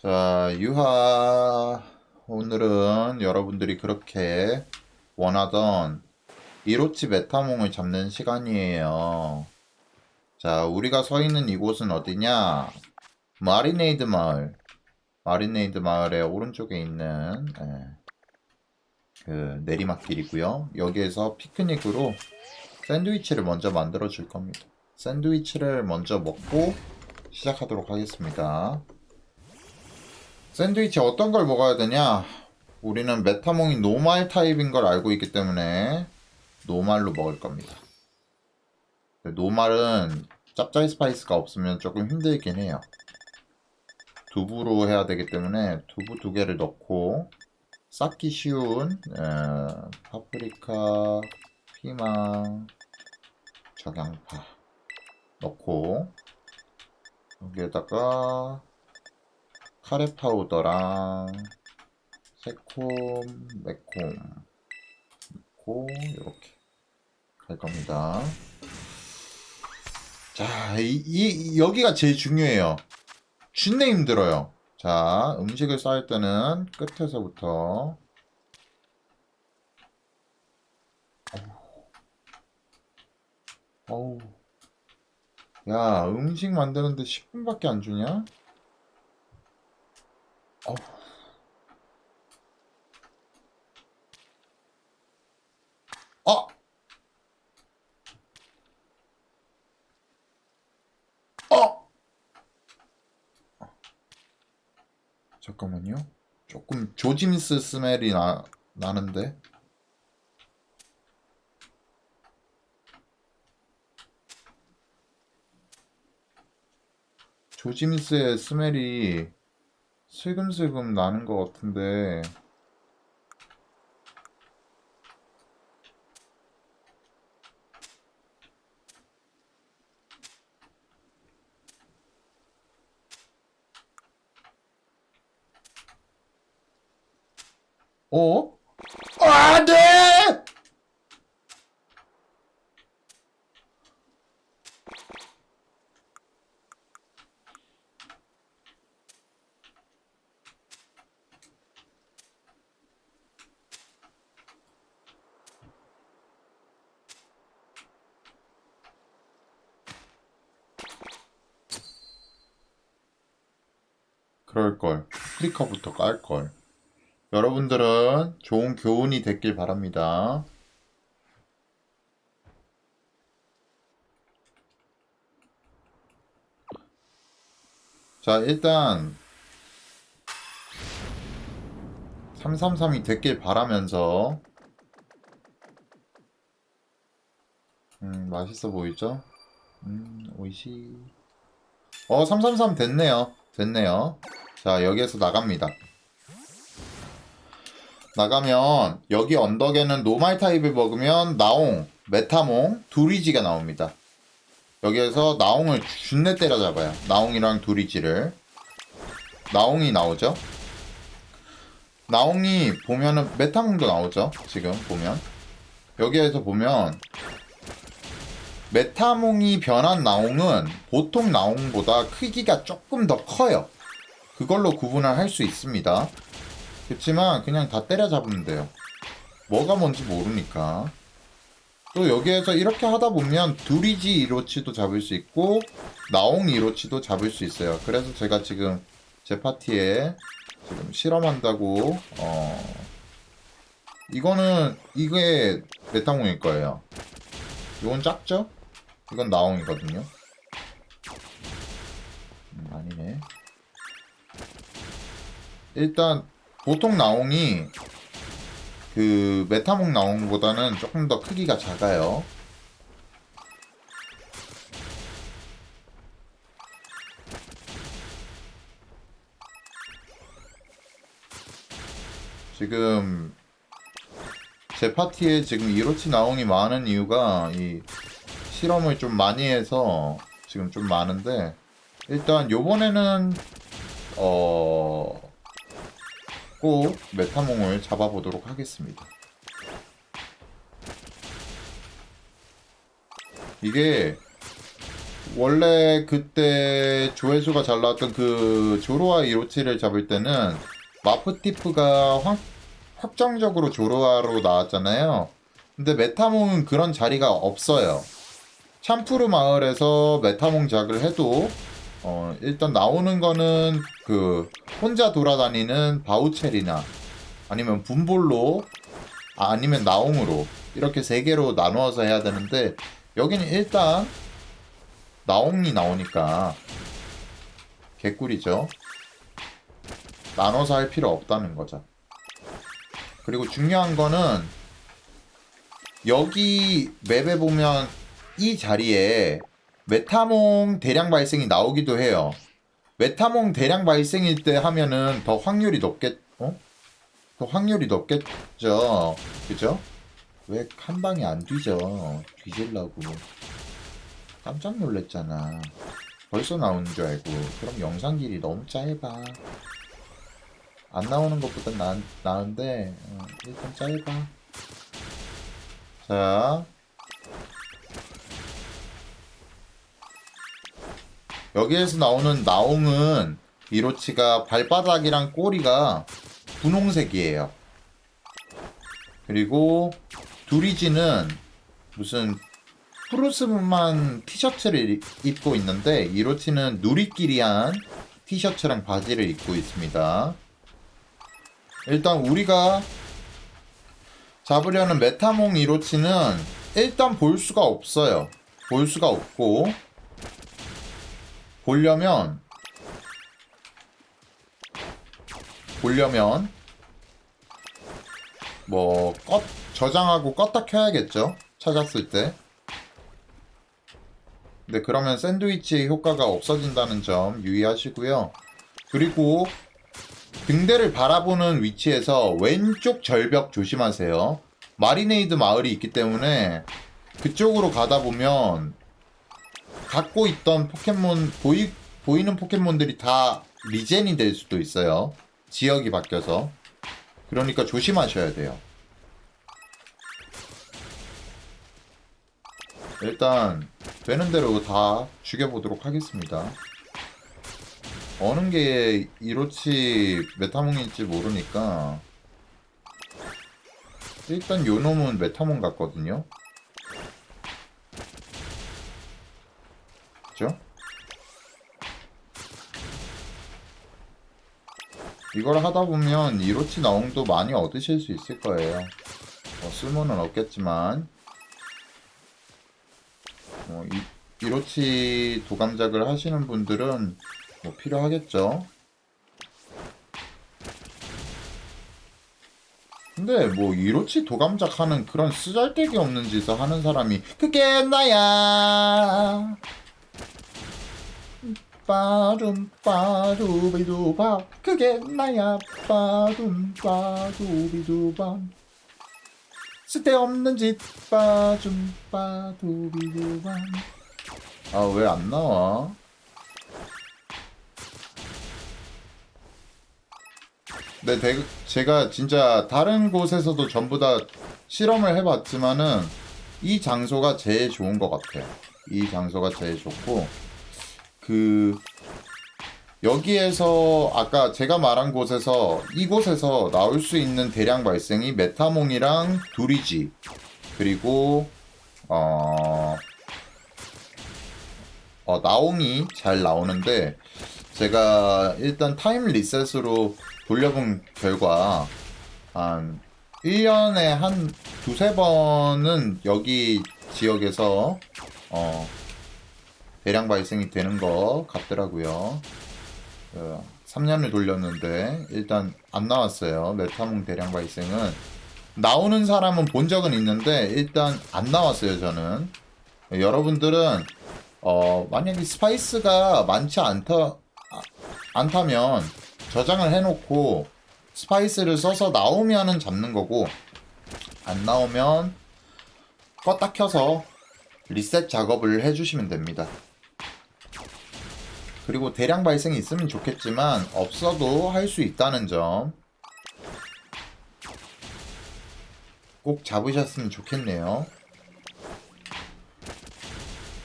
자, 유하. 오늘은 여러분들이 그렇게 원하던 이로치 메타몽을 잡는 시간이에요. 자, 우리가 서 있는 이곳은 어디냐? 마리네이드 마을. 마리네이드 마을의 오른쪽에 있는 예, 그 내리막길이고요. 여기에서 피크닉으로 샌드위치를 먼저 만들어 줄 겁니다. 샌드위치를 먼저 먹고 시작하도록 하겠습니다. 샌드위치 어떤 걸 먹어야 되냐? 우리는 메타몽이 노말 타입인 걸 알고 있기 때문에 노말로 먹을 겁니다. 노말은 짭짜이 스파이스가 없으면 조금 힘들긴 해요. 두부로 해야 되기 때문에 두부 두 개를 넣고 쌓기 쉬운 어, 파프리카, 피망, 적양파 넣고 여기에다가 카레 파우더랑 새콤, 매콤 넣고 이렇게 갈 겁니다. 자, 이, 이 여기가 제일 중요해요. 쉰내 힘들어요. 자, 음식을 쌓을 때는 끝에서부터 어우. 야, 음식 만드는데 10분밖에 안 주냐? 어우. 어! 어! 잠깐만요. 조금 조짐스 스멜이 나, 나는데. 조짐스의 스멜이 슬금슬금 나는 것 같은데. 어? 안 돼! 그럴걸. 스피커부터 깔걸. 여러분들은 좋은 교훈이 됐길 바랍니다. 자, 일단 333이 됐길 바라면서 음, 맛있어 보이죠? 음, 오이시. 어, 333 됐네요. 됐네요. 자, 여기에서 나갑니다. 나가면 여기 언덕에는 노말 타입을 먹으면 나옹, 메타몽, 두리지가 나옵니다. 여기에서 나옹을 준내 때려잡아요. 나옹이랑 두리지를. 나옹이 나오죠. 나옹이 보면은 메타몽도 나오죠. 지금 보면. 여기에서 보면 메타몽이 변한 나옹은 보통 나옹보다 크기가 조금 더 커요. 그걸로 구분을 할 수 있습니다. 그렇지만 그냥 다 때려잡으면 돼요. 뭐가 뭔지 모르니까. 또 여기에서 이렇게 하다 보면 두리지 이로치도 잡을 수 있고 나옹 이로치도 잡을 수 있어요. 그래서 제가 지금 제 파티에 지금 실험한다고 어 이거는 이게 메타몽일 거예요. 이건 작죠? 이건 나옹이거든요. 음, 아니네. 일단 보통 나옹이 그 메타몽 나옹보다는 조금 더 크기가 작아요. 지금 제 파티에 지금 이로치 나옹이 많은 이유가 이 실험을 좀 많이 해서 지금 좀 많은데 일단 요번에는 어... 꼭 메타몽을 잡아보도록 하겠습니다. 이게 원래 그때 조회수가 잘 나왔던 그 조로아 이로치를 잡을 때는 마프티프가 확, 확정적으로 조로아로 나왔잖아요. 근데 메타몽은 그런 자리가 없어요. 참푸르 마을에서 메타몽 작을 해도 어, 일단 나오는 거는 그 혼자 돌아다니는 바우첼이나 아니면 분볼로 아, 아니면 나옹으로 이렇게 세 개로 나누어서 해야 되는데 여기는 일단 나옹이 나오니까 개꿀이죠. 나눠서 할 필요 없다는 거죠. 그리고 중요한 거는 여기 맵에 보면 이 자리에 메타몽 대량 발생이 나오기도 해요. 메타몽 대량 발생일 때 하면은 더 확률이 높겠, 어? 더 확률이 높겠죠. 그죠? 왜 한 방에 안 뒤져? 뒤질라고. 깜짝 놀랬잖아. 벌써 나오는 줄 알고. 그럼 영상 길이 너무 짧아. 안 나오는 것보다 나, 나은데, 어, 일단 짧아. 자. 여기에서 나오는 나옹은 이로치가 발바닥이랑 꼬리가 분홍색이에요. 그리고 두리지는 무슨 푸르스만 티셔츠를 입- 입고 있는데 이로치는 누리끼리한 티셔츠랑 바지를 입고 있습니다. 일단 우리가 잡으려는 메타몽 이로치는 일단 볼 수가 없어요. 볼 수가 없고 보려면 보려면 뭐 껐, 저장하고 껐다 켜야겠죠? 찾았을 때. 근데 그러면 샌드위치의 효과가 없어진다는 점 유의하시고요. 그리고 등대를 바라보는 위치에서 왼쪽 절벽 조심하세요. 마리네이드 마을이 있기 때문에 그쪽으로 가다 보면 갖고 있던 포켓몬 보이 보이는 포켓몬들이 다 리젠이 될 수도 있어요. 지역이 바뀌어서. 그러니까 조심하셔야 돼요. 일단 되는 대로 다 죽여보도록 하겠습니다. 어느 게 이로치 메타몽일지 모르니까 일단 요 놈은 메타몽 같거든요. 그죠? 이걸 하다 보면 이로치 나옹도 많이 얻으실 수 있을 거예요. 뭐 쓸모는 없겠지만, 뭐 이, 이로치 도감작을 하시는 분들은 뭐 필요하겠죠. 근데 뭐 이로치 도감작 하는 그런 쓰잘데기 없는 짓을 하는 사람이 그게 나야. 빠둠 빠두비두바 그게 나야. 빠둠 빠두비두바 쓸데없는 짓. 빠둠 빠두비두바 아 왜 안 나와? 네, 대- 제가 진짜 다른 곳에서도 전부 다 실험을 해봤지만은 이 장소가 제일 좋은 것 같아요. 이 장소가 제일 좋고 그 여기에서 아까 제가 말한 곳에서 이곳에서 나올 수 있는 대량 발생이 메타몽이랑 두리지 그리고 어, 어 나옹이 잘 나오는데 제가 일단 타임 리셋으로 돌려본 결과 한 1년에 한 두세 번은 여기 지역에서 어 대량 발생이 되는 것 같더라고요. 어, 3년을 돌렸는데 일단 안 나왔어요. 메타몽 대량 발생은 나오는 사람은 본 적은 있는데 일단 안 나왔어요. 저는 여러분들은 어, 만약에 스파이스가 많지 않다 아, 않다면 저장을 해놓고 스파이스를 써서 나오면은 잡는 거고 안 나오면 껐다 켜서 리셋 작업을 해주시면 됩니다. 그리고 대량 발생이 있으면 좋겠지만 없어도 할 수 있다는 점 꼭 잡으셨으면 좋겠네요.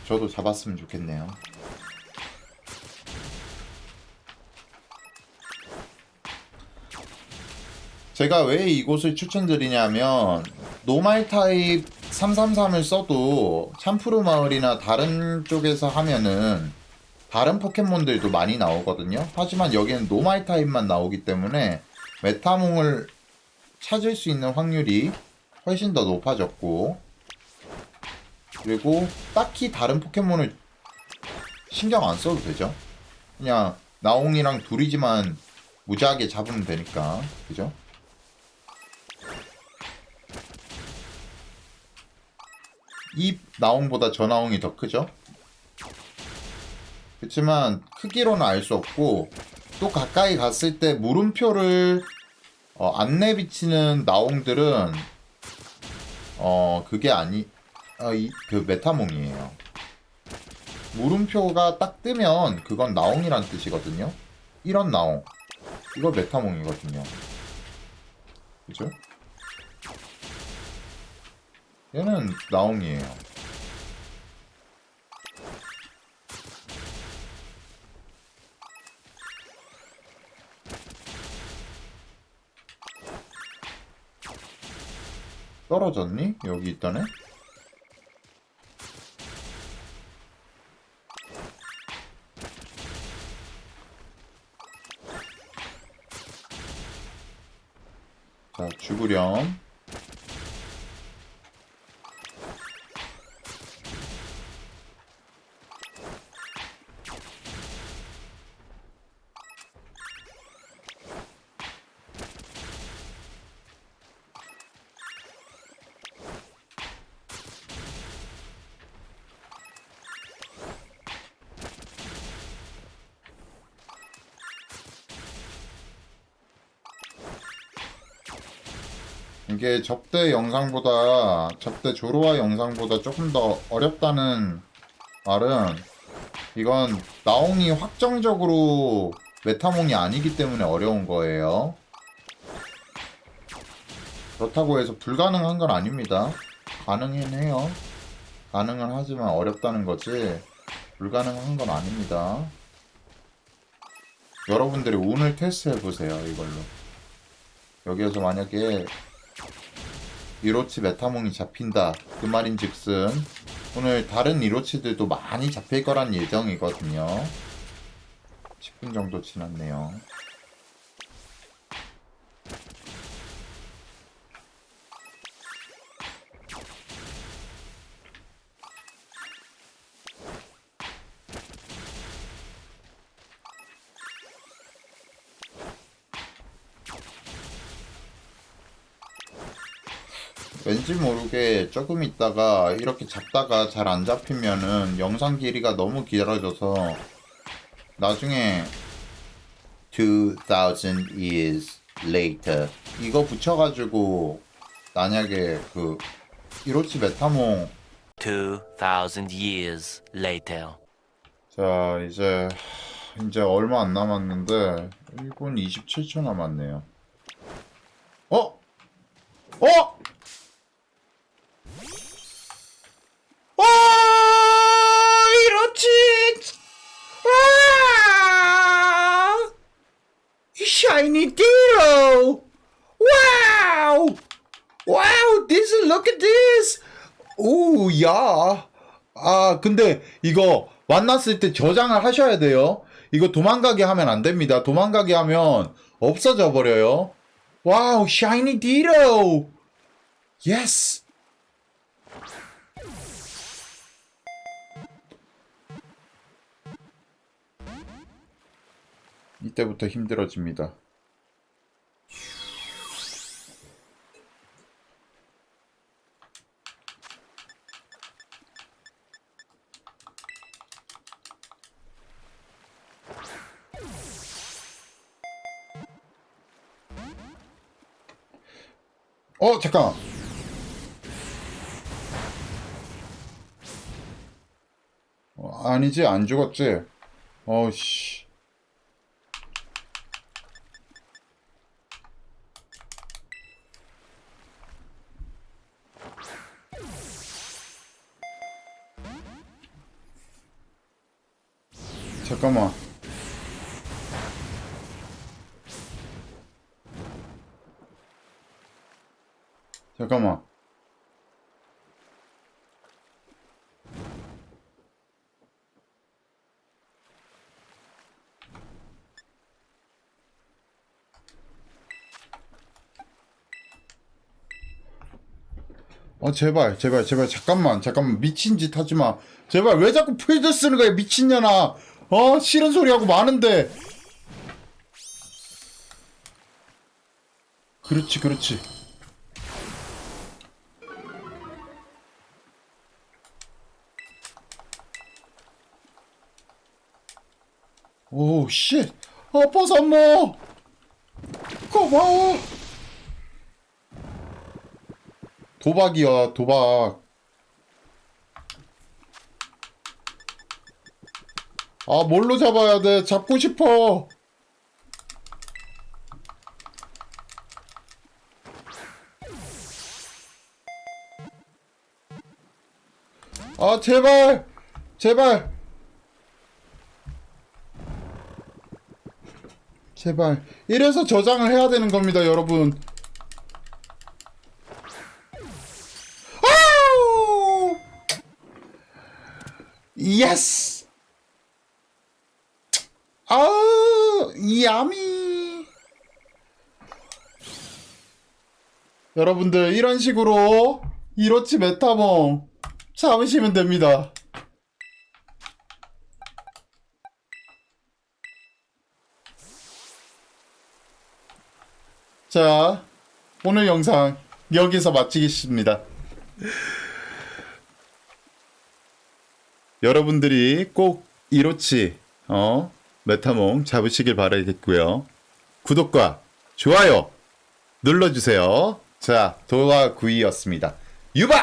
저도 잡았으면 좋겠네요. 제가 왜 이곳을 추천드리냐면 노말 타입 333을 써도 참프루 마을이나 다른 쪽에서 하면은 다른 포켓몬들도 많이 나오거든요. 하지만 여기는 노말 타입만 나오기 때문에 메타몽을 찾을 수 있는 확률이 훨씬 더 높아졌고 그리고 딱히 다른 포켓몬을 신경 안 써도 되죠. 그냥 나옹이랑 둘이지만 무지하게 잡으면 되니까 그죠? 이 나옹보다 저 나옹이 더 크죠? 그렇지만 크기로는 알 수 없고 또 가까이 갔을 때 물음표를 어, 안 내비치는 나옹들은 어 그게 아니 어, 이, 그 메타몽이에요. 물음표가 딱 뜨면 그건 나옹이란 뜻이거든요. 이런 나옹 이거 메타몽이거든요. 그죠? 얘는 나옹이에요. 떨어졌니? 여기 있다네? 자, 죽으렴. 이게 접대 영상보다 접대 조로와 영상보다 조금 더 어렵다는 말은 이건 나옹이 확정적으로 메타몽이 아니기 때문에 어려운 거예요. 그렇다고 해서 불가능한 건 아닙니다. 가능은 해요. 가능은 하지만 어렵다는 거지 불가능한 건 아닙니다. 여러분들이 운을 테스트해 보세요 이걸로. 여기에서 만약에 이로치 메타몽이 잡힌다. 그 말인즉슨 오늘 다른 이로치들도 많이 잡힐 거란 예정이거든요. 10분 정도 지났네요 왠지 모르게 조금 있다가 이렇게 잡다가 잘 안 잡히면은 영상 길이가 너무 길어져서 나중에 2000 years later 이거 붙여가지고 만약에 그 이로치 메타몽 2000 years later. 자 이제 이제 얼마 안 남았는데 1분 27초 남았네요 어? 어? 아, 이렇지. 아, shiny Dino. Wow. Wow, this look at this. 오, 야. 아, 근데 이거 만났을 때 저장을 하셔야 돼요. 이거 도망가게 하면 안 됩니다. 도망가게 하면 없어져 버려요. 와우, shiny Dino. Yes. 이때부터 힘들어집니다. 어, 잠깐. 어, 아니지, 안 죽었지? 어씨. 잠깐만. 어 제발 제발 제발 잠깐만 잠깐만. 미친 짓 하지 마. 제발 왜 자꾸 필드 쓰는 거야 미친년아? 어? 싫은 소리 하고 많은데. 그렇지 그렇지 오쉣 아파 산모 고마워. 도박이야 도박. 아 뭘로 잡아야 돼? 잡고 싶어. 아 제발. 제발 제발 이래서 저장을 해야 되는 겁니다 여러분 아우! 예스! 아우, 야미! 여러분들, 이런 식으로 이로치 메타몽 잡으시면 됩니다. 자, 오늘 영상 여기서 마치겠습니다. 여러분들이 꼭 이로치 어 메타몽 잡으시길 바라겠고요. 구독과 좋아요 눌러주세요. 자 도화 구이였습니다. 유바